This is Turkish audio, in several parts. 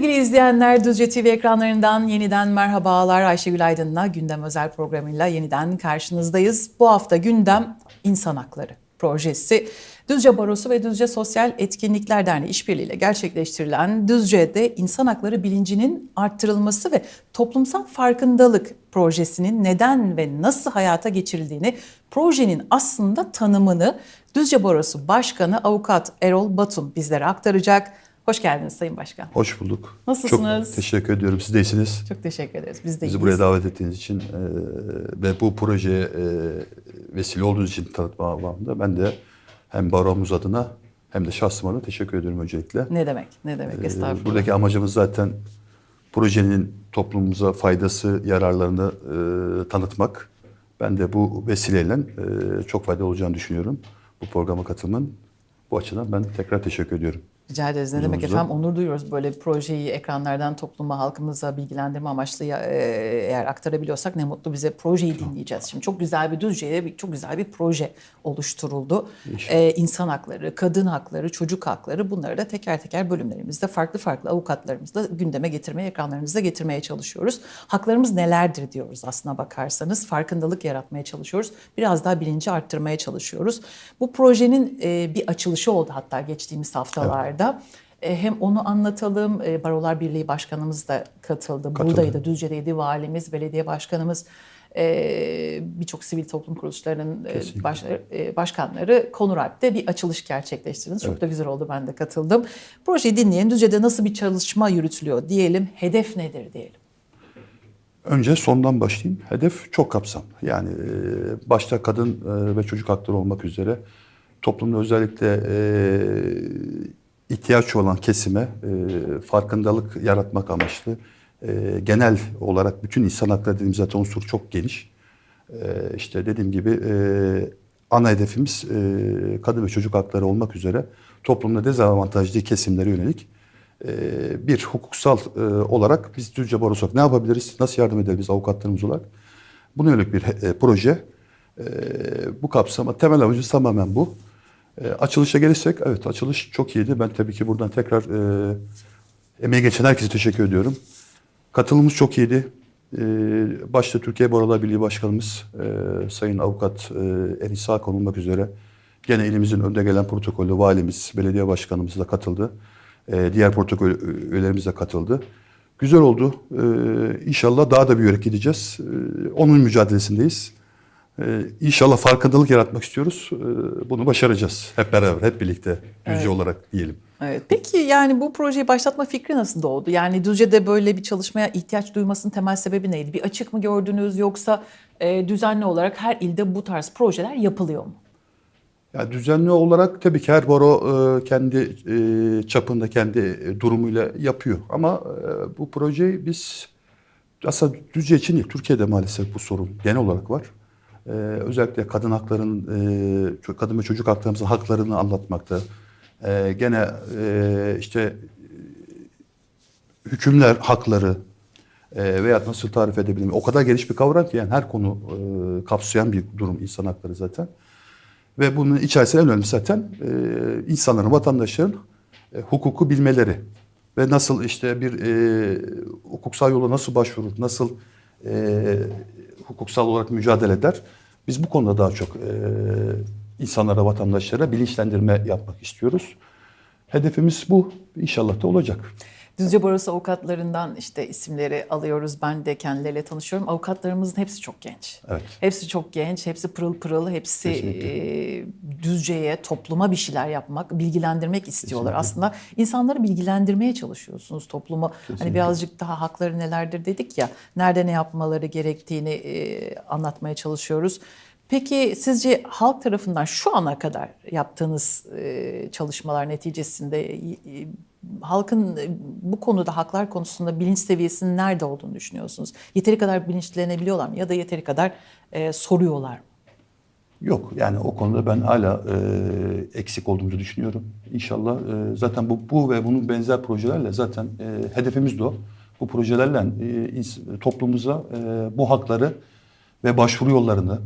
Sevgili izleyenler, Düzce TV ekranlarından yeniden merhabalar. Ayşegül Aydın'la gündem özel programıyla yeniden karşınızdayız. Bu hafta gündem insan hakları projesi. Düzce Barosu ve Düzce Sosyal Etkinlikler Derneği işbirliğiyle gerçekleştirilen Düzce'de insan hakları bilincinin arttırılması ve toplumsal farkındalık projesinin neden ve nasıl hayata geçirildiğini, projenin aslında tanımını Düzce Barosu Başkanı Avukat Erol Batum bizlere aktaracak. Hoş geldiniz Sayın Başkan. Hoş bulduk. Nasılsınız? Çok teşekkür ediyorum. Siz de iyisiniz. Çok teşekkür ederiz. Biz de Bizi iyiyiz. buraya davet ettiğiniz için e, ve bu projeye e, vesile olduğunuz için tanıtma bağlamında ben de hem baromuz adına hem de şahsım adına teşekkür ediyorum öncelikle. Ne demek? Ne demek? E, Estağfurullah. buradaki amacımız zaten projenin toplumumuza faydası, yararlarını e, tanıtmak. Ben de bu vesileyle e, çok faydalı olacağını düşünüyorum. Bu programa katılımın. Bu açıdan ben tekrar teşekkür ediyorum. Rica ederiz. Ne demek Huzurunuzda. efendim? Onur duyuyoruz böyle bir projeyi ekranlardan topluma, halkımıza bilgilendirme amaçlı e, eğer aktarabiliyorsak ne mutlu bize. Projeyi dinleyeceğiz. Şimdi çok güzel bir Düzce'ye çok güzel bir proje oluşturuldu. E, insan hakları, kadın hakları, çocuk hakları bunları da teker teker bölümlerimizde farklı farklı avukatlarımızla gündeme getirmeye, ekranlarınıza getirmeye çalışıyoruz. Haklarımız nelerdir diyoruz aslına bakarsanız. Farkındalık yaratmaya çalışıyoruz. Biraz daha bilinci arttırmaya çalışıyoruz. Bu projenin e, bir açılışı oldu hatta geçtiğimiz haftalarda. E, Hem onu anlatalım, e, Barolar Birliği Başkanımız da katıldı. Katıldı. Buradaydı, Düzce'deydi, valimiz, belediye başkanımız, e, birçok sivil toplum kuruluşlarının baş- başkanları Konuralp'te bir açılış gerçekleştirdiniz. Çok da güzel oldu, ben de katıldım. Projeyi dinleyen Düzce'de nasıl bir çalışma yürütülüyor diyelim, hedef nedir diyelim. Önce sondan başlayayım. Hedef çok kapsamlı. Yani başta kadın ve çocuk hakları olmak üzere toplumda özellikle ihtiyaç olan kesime e, farkındalık yaratmak amaçlı. E, genel olarak bütün insan hakları dediğimiz zaten unsur çok geniş. E, işte dediğim gibi e, ana hedefimiz e, kadın ve çocuk hakları olmak üzere toplumda dezavantajlı kesimlere yönelik e, bir hukuksal e, olarak biz Düzce Barosu olarak ne yapabiliriz, nasıl yardım edebiliriz avukatlarımız olarak? Buna yönelik bir e, proje. E, bu kapsama temel amacımız tamamen bu. E, açılışa gelirsek, evet açılış çok iyiydi. Ben tabii ki buradan tekrar e, emeği geçen herkese teşekkür ediyorum. Katılımımız çok iyiydi. E, başta Türkiye Barolar Birliği Başkanımız e, Sayın Avukat e, Enis Hakan olmak üzere gene ilimizin önde gelen protokolü valimiz, belediye başkanımız da katıldı. E, diğer protokol üyelerimiz de katıldı. Güzel oldu. E, inşallah daha da büyüyerek gideceğiz. E, onun mücadelesindeyiz. E, inşallah farkındalık yaratmak istiyoruz. E, bunu başaracağız. Hep beraber, hep birlikte. Düzce olarak diyelim. Evet. Peki yani bu projeyi başlatma fikri nasıl doğdu? Yani Düzce'de böyle bir çalışmaya ihtiyaç duymasının temel sebebi neydi? Bir açık mı gördünüz yoksa e, düzenli olarak her ilde bu tarz projeler yapılıyor mu? Ya düzenli olarak tabii ki her baro e, kendi e, çapında, kendi durumuyla yapıyor. Ama e, bu projeyi biz aslında Düzce için değil, Türkiye'de maalesef bu sorun genel olarak var. E, özellikle kadın haklarının, e, kadın ve çocuk haklarımızın haklarını anlatmakta. E, gene e, işte hükümler hakları e, veya nasıl tarif edebilirim? O kadar geniş bir kavram ki yani her konu e, kapsayan bir durum insan hakları zaten. Ve bunun içerisinde en önemlisi zaten e, insanların, vatandaşların e, hukuku bilmeleri ve nasıl işte bir e, hukuksal yola nasıl başvurur, nasıl e, hukuksal olarak mücadele eder. Biz bu konuda daha çok e, insanlara, vatandaşlara bilinçlendirme yapmak istiyoruz. Hedefimiz bu. İnşallah da olacak. Düzce Barosu avukatlarından işte isimleri alıyoruz. Ben de kendileriyle tanışıyorum. Avukatlarımızın hepsi çok genç. Evet. Hepsi çok genç, hepsi pırıl pırıl, hepsi Kesinlikle. e, Düzce'ye, topluma bir şeyler yapmak, bilgilendirmek istiyorlar. Kesinlikle. Aslında insanları bilgilendirmeye çalışıyorsunuz toplumu. Hani Kesinlikle. birazcık daha hakları nelerdir dedik ya, nerede ne yapmaları gerektiğini e, anlatmaya çalışıyoruz. Peki sizce halk tarafından şu ana kadar yaptığınız e, çalışmalar neticesinde e, e, halkın bu konuda haklar konusunda bilinç seviyesinin nerede olduğunu düşünüyorsunuz? Yeteri kadar bilinçlenebiliyorlar mı ya da yeteri kadar soruyorlar mı? Yok yani o konuda ben hala e, eksik olduğumuzu düşünüyorum. İnşallah e, zaten bu, bu ve bunun benzer projelerle zaten e, hedefimiz de o. Bu projelerle e, toplumumuza e, bu hakları ve başvuru yollarını,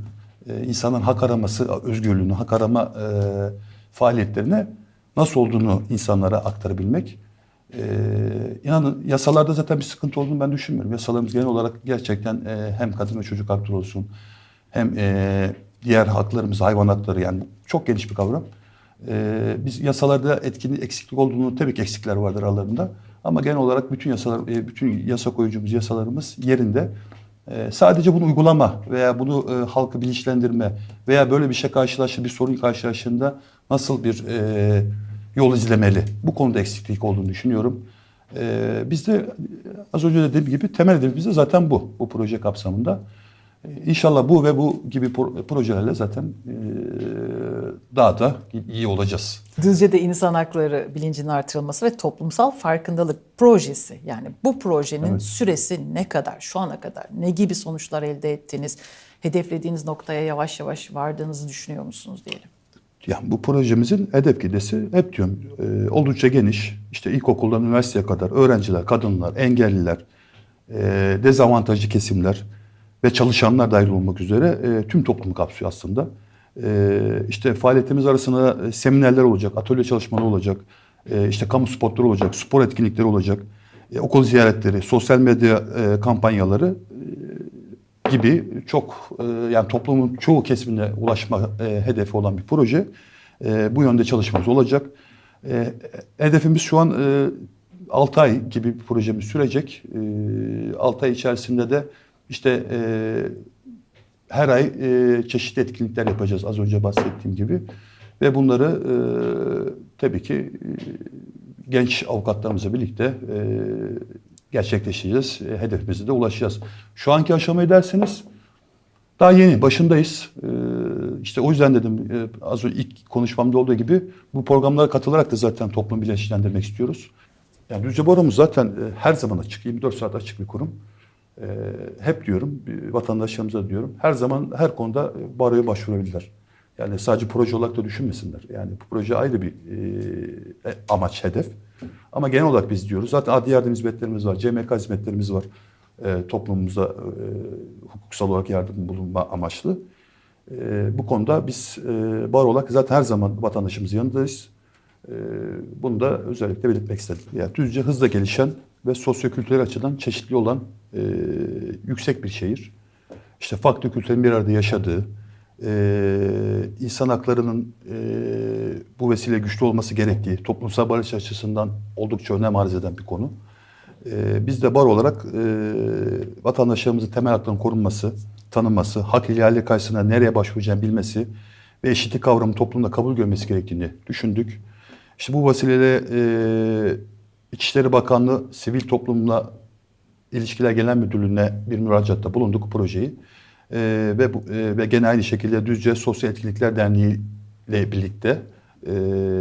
e, insanların hak araması, özgürlüğünü, hak arama e, faaliyetlerine nasıl olduğunu insanlara aktarabilmek. Ee, inanın yasalarda zaten bir sıkıntı olduğunu ben düşünmüyorum. Yasalarımız genel olarak gerçekten e, hem kadın ve çocuk hakları olsun hem e, diğer haklarımız, hayvan hakları yani çok geniş bir kavram. Ee, biz yasalarda etkinlik eksiklik olduğunu tabii ki eksikler vardır aralarında. Ama genel olarak bütün yasalar, e, bütün yasa koyucumuz, yasalarımız yerinde. Ee, sadece bunu uygulama veya bunu e, halkı bilinçlendirme veya böyle bir şey karşılaştı, bir sorun karşılaştığında nasıl bir e, yol izlemeli? Bu konuda eksiklik olduğunu düşünüyorum. Ee, biz de az önce dediğim gibi temel hedefimiz de zaten bu, bu proje kapsamında. Ee, İnşallah bu ve bu gibi pro- projelerle zaten e, daha da iyi olacağız. Düzce'de insan hakları bilincinin artırılması ve toplumsal farkındalık projesi yani bu projenin Evet. süresi ne kadar, şu ana kadar ne gibi sonuçlar elde ettiniz, hedeflediğiniz noktaya yavaş yavaş vardığınızı düşünüyor musunuz diyelim. Yani bu projemizin hedef kitlesi hep diyorum e, oldukça geniş. İşte ilkokuldan üniversiteye kadar öğrenciler, kadınlar, engelliler, e, dezavantajlı kesimler ve çalışanlar dahil olmak üzere e, tüm toplumu kapsıyor aslında. E, işte faaliyetimiz arasında e, seminerler olacak, atölye çalışmaları olacak, e, işte kamu spotları olacak, spor etkinlikleri olacak, e, okul ziyaretleri, sosyal medya kampanyaları gibi çok yani toplumun çoğu kesimine ulaşma hedefi olan bir proje. Bu yönde çalışmamız olacak. Hedefimiz şu an e, 6 ay gibi bir projemiz sürecek. E, 6 ay içerisinde de işte her ay e, çeşitli etkinlikler yapacağız az önce bahsettiğim gibi. Ve bunları e, tabii ki e, genç avukatlarımızla birlikte e, gerçekleştireceğiz. E, hedefimize de ulaşacağız. Şu anki aşamayı derseniz daha yeni, başındayız. E, işte o yüzden dedim e, az önce ilk konuşmamda olduğu gibi bu programlara katılarak da zaten toplumu bilinçlendirmek istiyoruz. Yani Düzce Baro'muz zaten e, her zaman açık, 24 saat açık bir kurum. E, hep diyorum, vatandaşlarımıza diyorum, her zaman her konuda e, baroya başvurabilirler. Yani sadece proje olarak da düşünmesinler. Yani bu proje ayrı bir e, e, amaç, hedef. Ama genel olarak biz diyoruz. Zaten adli yardım hizmetlerimiz var, CMK hizmetlerimiz var. E, toplumumuza e, hukuksal olarak yardım bulunma amaçlı. E, bu konuda biz e, baro olarak zaten her zaman vatandaşımızın yanındayız. E, bunu da özellikle belirtmek istedim. Yani Düzce hızla gelişen ve sosyokültürel açıdan çeşitli olan e, yüksek bir şehir. İşte farklı kültürlerin bir arada yaşadığı, e, insan haklarının e, bu vesile güçlü olması gerektiği, toplumsal barış açısından oldukça önem arz eden bir konu. E, biz de bar olarak e, vatandaşlarımızın temel haklarının korunması, tanınması, hak ihlali karşısında nereye başvuracağını bilmesi ve eşitlik kavramı toplumda kabul görmesi gerektiğini düşündük. İşte bu vesileyle e, İçişleri Bakanlığı sivil toplumla İlişkiler Genel Müdürlüğü'ne bir müracaatta bulunduk bu projeyi. Ee, ve bu, e, ve gene aynı şekilde Düzce Sosyal Etkinlikler Derneği ile birlikte e,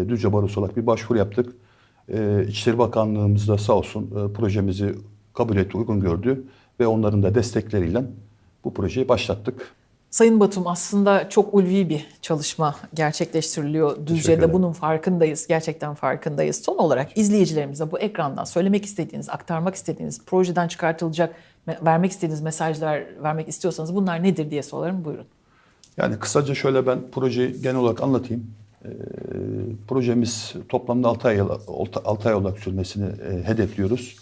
Düzce Barosu olarak bir başvuru yaptık. E, İçişleri Bakanlığımız da sağ olsun e, projemizi kabul etti, uygun gördü ve onların da destekleriyle bu projeyi başlattık. Sayın Batum aslında çok ulvi bir çalışma gerçekleştiriliyor. Düzce'de bunun farkındayız. Gerçekten farkındayız. Son olarak izleyicilerimize bu ekrandan söylemek istediğiniz, aktarmak istediğiniz, projeden çıkartılacak, me- vermek istediğiniz mesajlar vermek istiyorsanız bunlar nedir diye sorarım. Buyurun. Yani kısaca şöyle ben projeyi genel olarak anlatayım. Ee, projemiz toplamda 6 ay, 6 ay olarak sürmesini e, hedefliyoruz.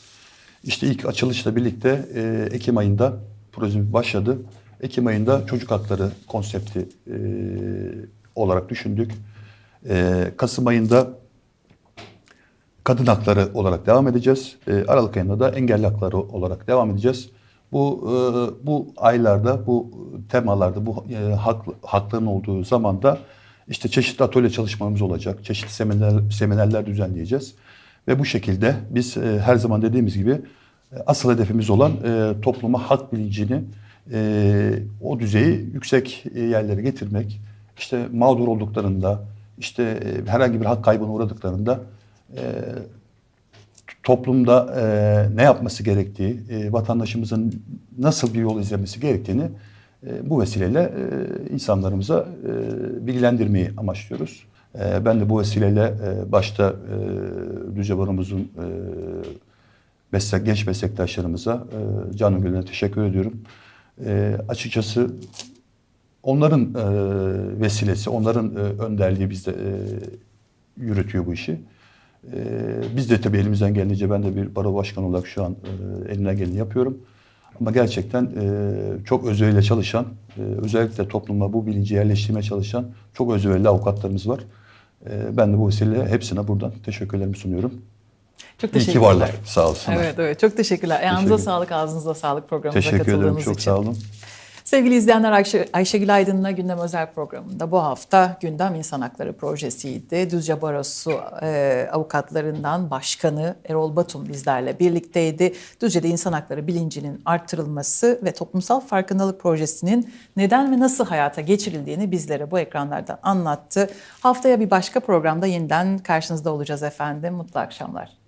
İşte ilk açılışla birlikte e, Ekim ayında projemiz başladı. Ekim ayında çocuk hakları konsepti e, olarak düşündük. E, Kasım ayında kadın hakları olarak devam edeceğiz. E, Aralık ayında da engelli hakları olarak devam edeceğiz. Bu e, bu aylarda, bu temalarda, bu e, hak, hakların olduğu zamanda işte çeşitli atölye çalışmalarımız olacak, çeşitli seminer, seminerler düzenleyeceğiz. Ve bu şekilde biz e, her zaman dediğimiz gibi e, asıl hedefimiz olan e, topluma hak bilincini e, o düzeyi yüksek e, yerlere getirmek. İşte mağdur olduklarında, işte e, herhangi bir hak kaybına uğradıklarında e, toplumda e, ne yapması gerektiği, e, vatandaşımızın nasıl bir yol izlemesi gerektiğini e, bu vesileyle e, insanlarımıza e, bilgilendirmeyi amaçlıyoruz. E, ben de bu vesileyle e, başta e, Düzce Baro'muzun e, meslek, genç meslektaşlarımıza e, canı gönülden teşekkür ediyorum. E, açıkçası onların e, vesilesi, onların e, önderliği bizde e, yürütüyor bu işi. E, biz de tabii elimizden geldiğince ben de bir baro başkanı olarak şu an e, elimden geleni yapıyorum. Ama gerçekten e, çok özveriyle çalışan, e, özellikle topluma bu bilinci yerleştirmeye çalışan çok özverili avukatlarımız var. E, ben de bu vesileyle hepsine buradan teşekkürlerimi sunuyorum. Çok İyi teşekkürler. ki varlar. Sağ olsunlar. Evet evet çok teşekkürler. Ayağınıza Teşekkür- sağlık, ağzınıza sağlık programımıza Teşekkür ederim. katıldığınız Çok için. sağ olun. Sevgili izleyenler Ayşe, Ayşegül Aydın'la Gündem Özel programında bu hafta Gündem İnsan Hakları Projesi'ydi. Düzce Barosu e, avukatlarından başkanı Erol Batum bizlerle birlikteydi. Düzce'de insan hakları bilincinin arttırılması ve toplumsal farkındalık projesinin neden ve nasıl hayata geçirildiğini bizlere bu ekranlardan anlattı. Haftaya bir başka programda yeniden karşınızda olacağız efendim. Mutlu akşamlar.